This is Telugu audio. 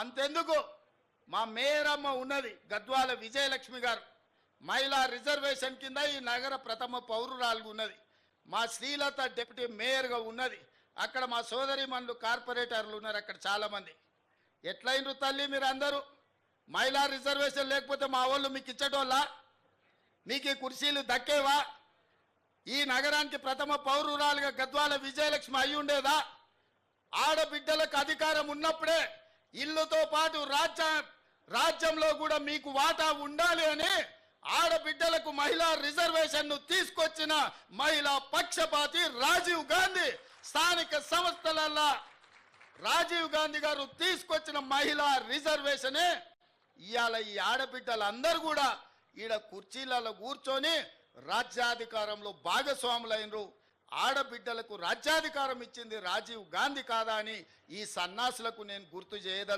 అంతెందుకు? మా మేయరమ్మ ఉన్నది గద్వాల విజయలక్ష్మి గారు. మహిళా రిజర్వేషన్ కింద ఈ నగర ప్రథమ పౌరురాలు ఉన్నది. మా శ్రీలత డిప్యూటీ మేయర్గా ఉన్నది. అక్కడ మా సోదరి మనులు కార్పొరేటర్లు ఉన్నారు అక్కడ చాలామంది. ఎట్లయినరు తల్లి మీరు అందరూ మహిళా రిజర్వేషన్ లేకపోతే మా వాళ్ళు మీకు ఇచ్చటోళ్ళా? మీకు ఈ కుర్చీలు దక్కేవా? ఈ నగరానికి ప్రథమ పౌరురాలుగా గద్వాల విజయలక్ష్మి అయి ఉండేదా ఆడబిడ్డలకు అధికారం ఉన్నప్పుడే ఇల్లుతో పాటు రాజ్య రాజ్యంలో కూడా మీకు వాటా ఉండాలి అని ఆడబిడ్డలకు మహిళా రిజర్వేషన్ను తీసుకొచ్చిన మహిళా పక్షపాతి రాజీవ్ గాంధీ స్థానిక సంస్థలల్లో రాజీవ్ గాంధీ గారు తీసుకొచ్చిన మహిళా రిజర్వేషనే ఇవాళ ఈ ఆడబిడ్డలందరూ కూడా ఈడ కుర్చీలలో కూర్చొని రాజ్యాధికారంలో భాగస్వాములైనరు. ఆడబిడ్డలకు రాజ్యాధికారం ఇచ్చింది రాజీవ్ గాంధీ కాదా అని ఈ సన్నాసులకు నేను గుర్తు చేయదలు